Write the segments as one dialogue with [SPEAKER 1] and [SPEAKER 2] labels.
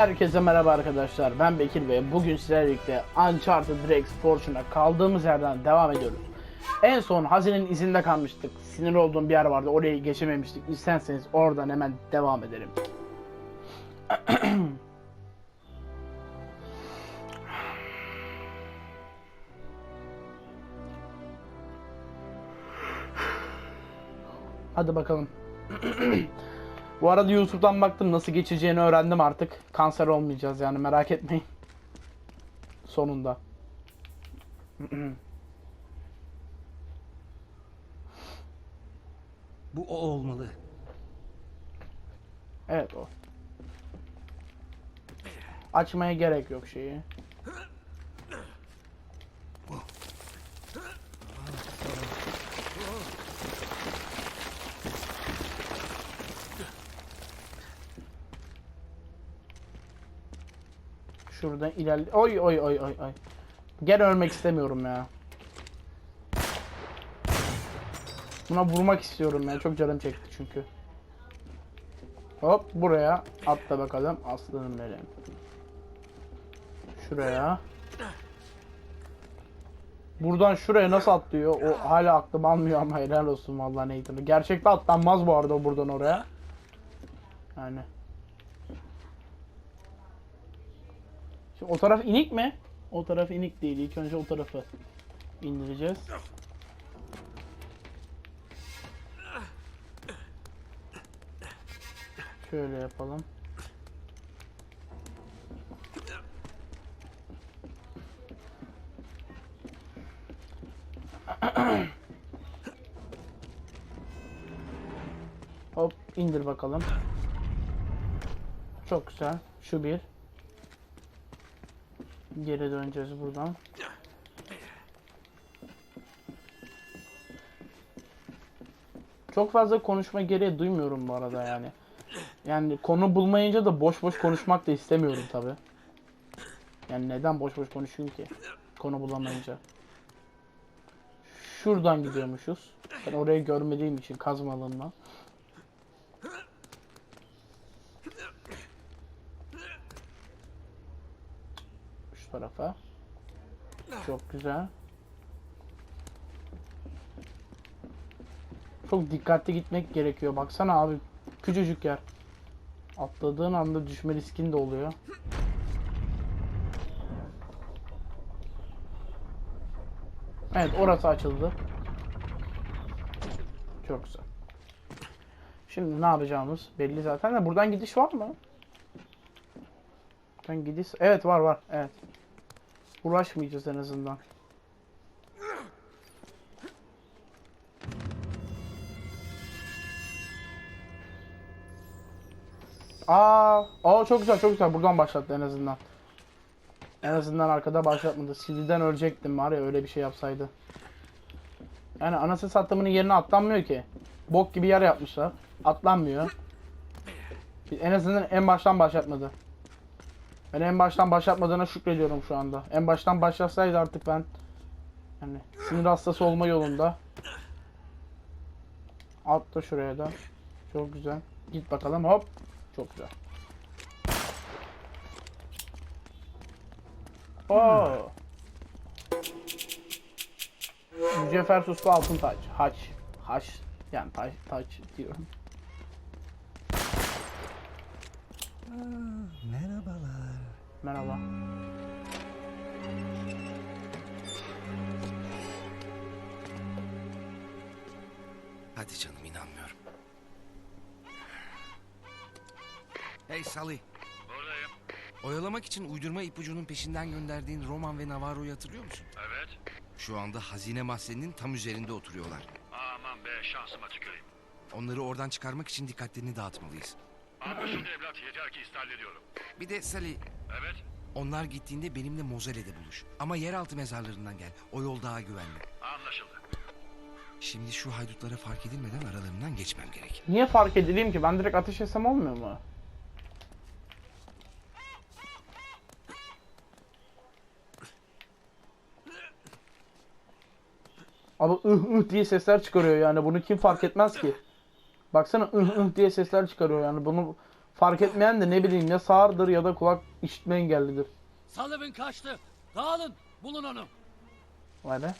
[SPEAKER 1] Herkese merhaba arkadaşlar. Ben Bekir ve bugün sizlerle birlikte Uncharted Drake's Fortune'a kaldığımız yerden devam ediyoruz. En son hazinenin izinde kalmıştık. Sinir olduğum bir yer vardı. Orayı geçememiştik. İsterseniz oradan hemen devam edelim. Hadi bakalım. Bu arada YouTube'dan baktım nasıl geçeceğini öğrendim artık. Kanser olmayacağız yani merak etmeyin. Sonunda.
[SPEAKER 2] Bu o olmalı.
[SPEAKER 1] Evet o. Açmaya gerek yok şeyi. Şuradan ilerle. Oy oy oy oy oy. Gel ölmek istemiyorum ya. Buna vurmak istiyorum ya. Çok canım çekti çünkü. Hop buraya atla bakalım aslanım benim. Şuraya. Buradan şuraya nasıl atlıyor? O hala aklım almıyor ama helal olsun vallahi Nathan'ı. Gerçekte atlanmaz bu arada buradan oraya. Yani. Şimdi o taraf inik mi? O taraf inik değil. İlk önce o tarafı indireceğiz. Şöyle yapalım. Hop indir bakalım. Çok güzel. Şu bir. Geri döneceğiz buradan. Çok fazla konuşma gereği duymuyorum bu arada yani. Yani konu bulmayınca da boş boş konuşmak da istemiyorum tabi. Yani neden boş boş konuşayım ki? Konu bulamayınca. Şuradan gidiyormuşuz. Ben orayı görmediğim için kazmalığımla. Şu tarafa. Çok güzel. Çok dikkatli gitmek gerekiyor. Baksana abi küçücük yer. Atladığın anda düşme riskin de oluyor. Evet orası açıldı. Çok güzel. Şimdi ne yapacağımız belli zaten de buradan gidiş var mı? Buradan gidiş evet var var evet. Uğraşmayacağız en azından. Aa, aa çok güzel çok güzel buradan başlattı en azından. En azından arkada başlatmadı. CD'den ölecektim var ya öyle bir şey yapsaydı. Yani anasını sattığımın yerine atlanmıyor ki. Bok gibi yer yapmışlar. Atlanmıyor. En azından en baştan başlatmadı. Ben en baştan başlatmadığına şükrediyorum şu anda. En baştan başlatsaydı artık ben yani sinir hastası olma yolunda. Atla şuraya da. Çok güzel. Git bakalım hop. Çok güzel. Oo. Mücevher suslu altın taç. Haç. Haç. Yani taç, taç diyorum. Merhaba.
[SPEAKER 2] Hadi canım inanmıyorum. Hey Sally.
[SPEAKER 3] Buradayım.
[SPEAKER 2] Oyalamak için uydurma ipucunun peşinden gönderdiğin Roman ve Navarro'yu hatırlıyor musun?
[SPEAKER 3] Evet.
[SPEAKER 2] Şu anda hazine mahzeninin tam üzerinde oturuyorlar.
[SPEAKER 3] Aman be şansıma tüküreyim.
[SPEAKER 2] Onları oradan çıkarmak için dikkatlerini dağıtmalıyız.
[SPEAKER 3] Anlaşıldı evlat yeter ki istihal ediyorum.
[SPEAKER 2] Bir de Sally,
[SPEAKER 3] Evet.
[SPEAKER 2] onlar gittiğinde benimle Mozele'de buluş. Ama yeraltı mezarlarından gel. O yol daha güvenli.
[SPEAKER 3] Anlaşıldı.
[SPEAKER 2] Şimdi şu haydutlara fark edilmeden aralarından geçmem gerek.
[SPEAKER 1] Niye fark edileyim ki? Ben direkt ateş etsem olmuyor mu? Abi ıh ıh diye sesler çıkarıyor yani bunu kim fark etmez ki? Baksana ıh ıh diye sesler çıkarıyor yani bunu Fark etmeyen de ne bileyim ya sağırdır ya da kulak işitme engellidir.
[SPEAKER 4] Sullivan kaçtı. Dağılın. Bulun onu.
[SPEAKER 1] Vay be.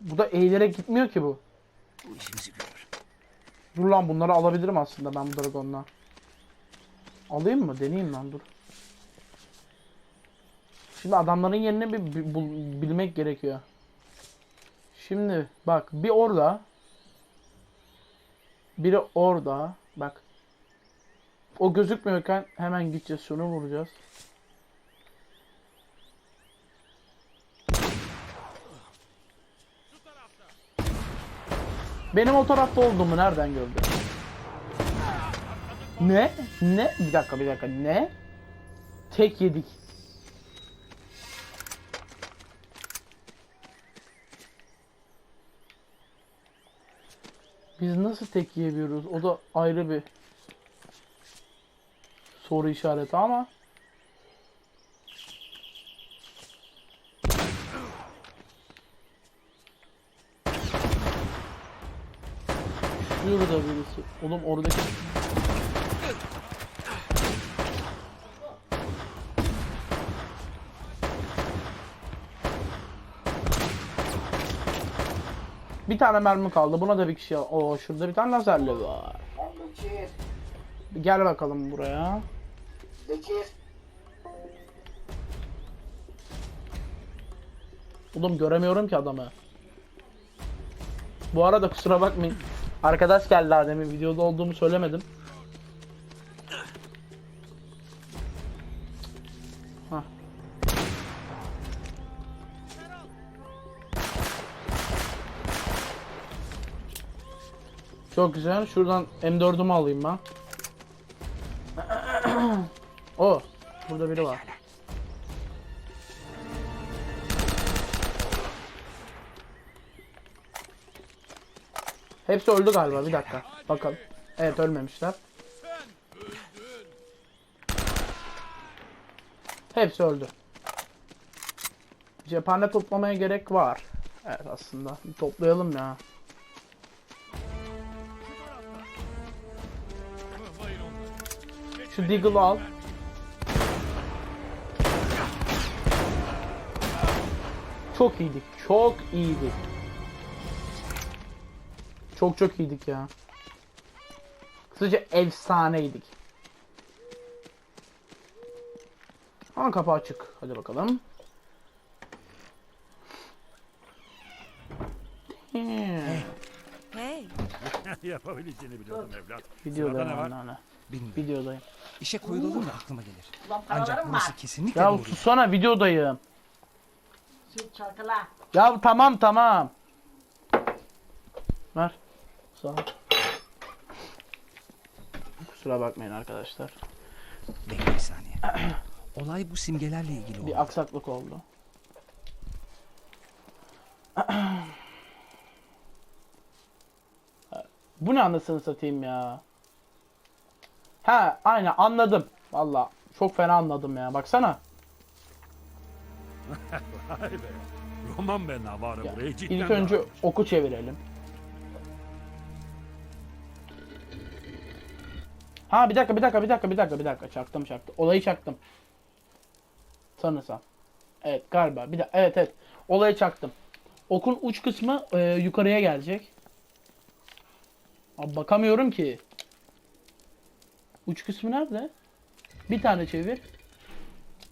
[SPEAKER 1] Bu da eğilerek gitmiyor ki bu.
[SPEAKER 2] Bu işimizi görür.
[SPEAKER 1] Dur lan bunları alabilirim aslında ben bu dragonla. Alayım mı? Deneyeyim lan dur. Şimdi adamların yerini bir bi- bul- bilmek gerekiyor. Şimdi bak bir orada. Biri orada. Bak. O gözükmüyorken hemen gideceğiz şunu vuracağız. Benim o tarafta olduğumu nereden gördün? Ne? Ne? Bir dakika bir dakika. Ne? Tek yedik. Biz nasıl tek yiyebiliyoruz? O da ayrı bir soru işareti ama Şurada birisi. Oğlum oradaki Bir tane mermi kaldı. Buna da bir kişi. Oo şurada bir tane lazerli var.
[SPEAKER 5] Bekir,
[SPEAKER 1] Gel bakalım buraya.
[SPEAKER 5] Bekir.
[SPEAKER 1] Oğlum göremiyorum ki adamı. Bu arada kusura bakmayın. Arkadaş geldi daha demin. Videoda olduğumu söylemedim. Çok güzel. Şuradan M4'ümü alayım ben. o. Burada biri var. Hepsi öldü galiba. Bir dakika. Bakalım. Evet ölmemişler. Hepsi öldü. Cephane toplamaya gerek var. Evet aslında. Bir toplayalım ya. Şu Deagle'ı al. Çok iyiydik. Çok iyiydik. Çok çok iyiydik ya. Kısaca efsaneydik. Ama kapı açık. Hadi bakalım. Damn.
[SPEAKER 6] Hey,
[SPEAKER 3] Yapabileceğini biliyordum evlat.
[SPEAKER 1] Videodayım
[SPEAKER 3] Sırada ne var?
[SPEAKER 1] anneanne.
[SPEAKER 2] Bilmiyorum.
[SPEAKER 1] Videodayım.
[SPEAKER 2] İşe koyulalım da aklıma gelir.
[SPEAKER 5] Ulan
[SPEAKER 2] Ancak
[SPEAKER 5] paralarım
[SPEAKER 2] burası
[SPEAKER 5] var.
[SPEAKER 2] kesinlikle
[SPEAKER 1] Ya
[SPEAKER 2] doğru.
[SPEAKER 1] susana videodayım.
[SPEAKER 5] Süt çalkala.
[SPEAKER 1] Ya tamam tamam. Ver. Sağ ol. Kusura bakmayın arkadaşlar.
[SPEAKER 2] Bekle bir saniye. Olay bu simgelerle ilgili oldu.
[SPEAKER 1] Bir aksaklık oldu. Bu ne anasını satayım ya. Ha aynen anladım. Valla çok fena anladım ya. Baksana.
[SPEAKER 3] Vay be. Roman be Navarro
[SPEAKER 1] Ya,
[SPEAKER 3] burayı cidden
[SPEAKER 1] İlk önce
[SPEAKER 3] dağıtmış.
[SPEAKER 1] oku çevirelim. Ha bir dakika bir dakika bir dakika bir dakika bir dakika çaktım çaktım. Olayı çaktım. Sanırsam. Evet galiba. Bir de evet evet. Olayı çaktım. Okun uç kısmı e, yukarıya gelecek. Abi bakamıyorum ki. Uç kısmı nerede? Bir tane çevir.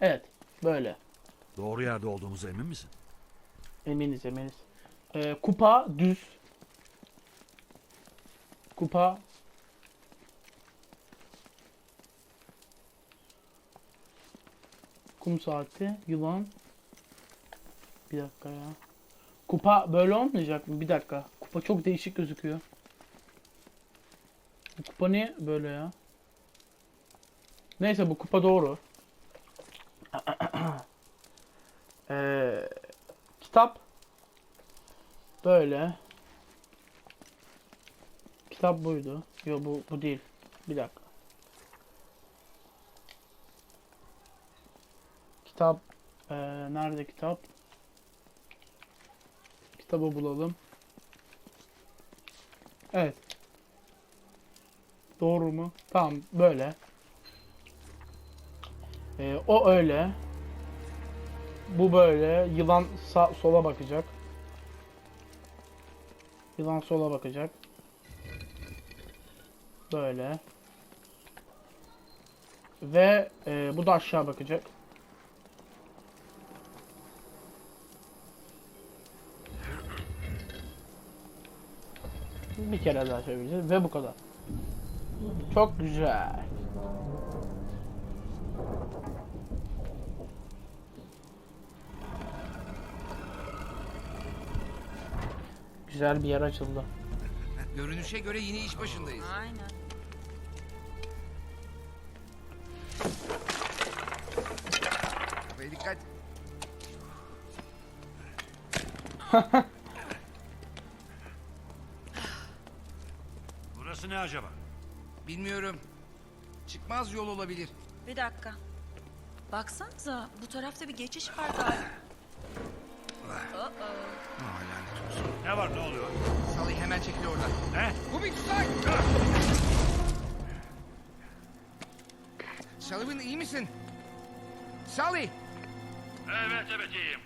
[SPEAKER 1] Evet. Böyle.
[SPEAKER 3] Doğru yerde olduğumuza emin misin?
[SPEAKER 1] Eminiz eminiz. Ee, kupa düz. Kupa. Kum saati. Yılan. Bir dakika ya. Kupa böyle olmayacak mı? Bir dakika. Kupa çok değişik gözüküyor. Kupa niye böyle ya? Neyse bu kupa doğru. Eee kitap böyle. Kitap buydu. Yok bu bu değil. Bir dakika. Kitap eee, nerede kitap? kitabı bulalım. Evet. Doğru mu? Tamam böyle. Ee, o öyle. Bu böyle. Yılan sağ sola bakacak. Yılan sola bakacak. Böyle. Ve e, bu da aşağı bakacak. Bir kere daha çevireceğiz ve bu kadar. Çok güzel. Güzel bir yer açıldı.
[SPEAKER 2] Görünüşe göre yine iş başındayız.
[SPEAKER 6] Aynen.
[SPEAKER 2] Kafaya dikkat.
[SPEAKER 3] Burası ne acaba?
[SPEAKER 2] Bilmiyorum. Çıkmaz yol olabilir.
[SPEAKER 6] Bir dakika. Baksanıza bu tarafta bir geçiş var galiba.
[SPEAKER 2] Olsun.
[SPEAKER 3] Ne var ne oluyor?
[SPEAKER 2] Salih hemen çekil oradan.
[SPEAKER 3] Ne?
[SPEAKER 2] Bu bir tuzak. Sullivan iyi misin? Salih.
[SPEAKER 7] Evet evet iyiyim.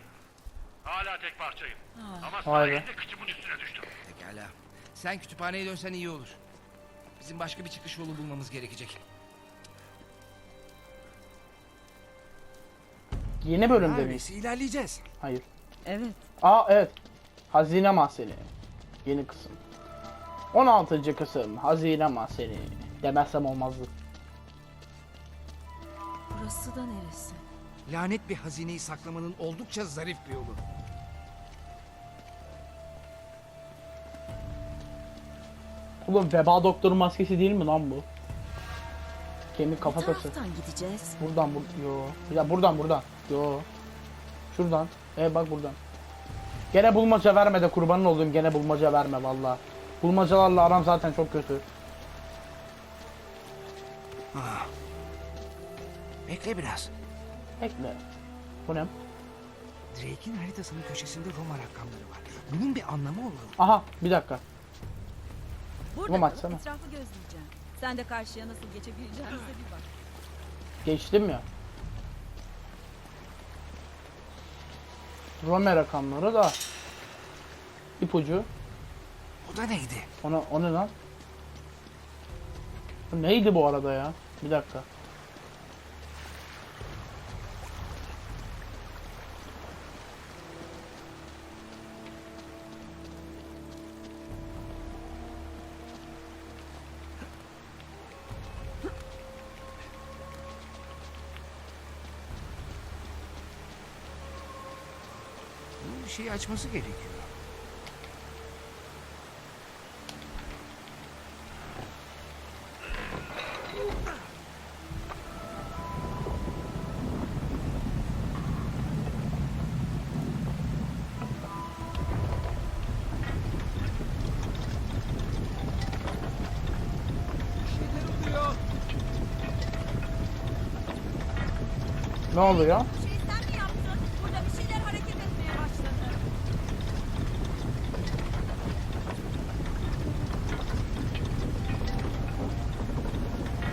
[SPEAKER 7] Hala tek parçayım. Ama
[SPEAKER 1] Vay be.
[SPEAKER 7] sayende kıçımın üstüne düştüm.
[SPEAKER 2] Pekala. Sen kütüphaneye dönsen iyi olur. Bizim başka bir çıkış yolu bulmamız gerekecek.
[SPEAKER 1] Yeni bölümde miyiz?
[SPEAKER 2] Neredeyse ilerleyeceğiz.
[SPEAKER 1] Hayır.
[SPEAKER 6] Evet.
[SPEAKER 1] Aa evet. Hazine mahzeni. Yeni kısım. 16. kısım. Hazine mahzeni. Demezsem olmazdı.
[SPEAKER 6] Burası da neresi?
[SPEAKER 2] Lanet bir hazineyi saklamanın oldukça zarif bir yolu.
[SPEAKER 1] Oğlum veba doktoru maskesi değil mi lan bu? Kemik kafatası.
[SPEAKER 6] taraftan gideceğiz.
[SPEAKER 1] Buradan bur yo. Ya buradan buradan. Yo. Şuradan. E bak buradan. Gene bulmaca verme de kurbanın olayım gene bulmaca verme valla. Bulmacalarla aram zaten çok kötü.
[SPEAKER 2] Bekle biraz.
[SPEAKER 1] Bekle. Bu ne?
[SPEAKER 2] Drake'in haritasının köşesinde Roma rakamları var. Bunun bir anlamı olmalı.
[SPEAKER 1] Aha bir dakika.
[SPEAKER 6] Burada kalıp
[SPEAKER 1] açsana.
[SPEAKER 6] etrafı gözleyeceğim. Sen de karşıya nasıl geçebileceğimize bir bak.
[SPEAKER 1] Geçtim ya. Rome rakamları da ipucu.
[SPEAKER 2] O da neydi?
[SPEAKER 1] Ona o ne lan? Bu neydi bu arada ya? Bir dakika.
[SPEAKER 2] Bir şeyi açması gerekiyor.
[SPEAKER 1] Ne oluyor?
[SPEAKER 6] Bu şeyi sen mi yaptın? Burada bir şeyler hareket etmeye başladı.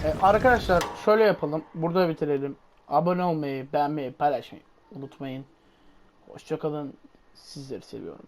[SPEAKER 1] E, arkadaşlar şöyle yapalım. Burada bitirelim. Abone olmayı, beğenmeyi, paylaşmayı unutmayın. Hoşçakalın. Sizleri seviyorum.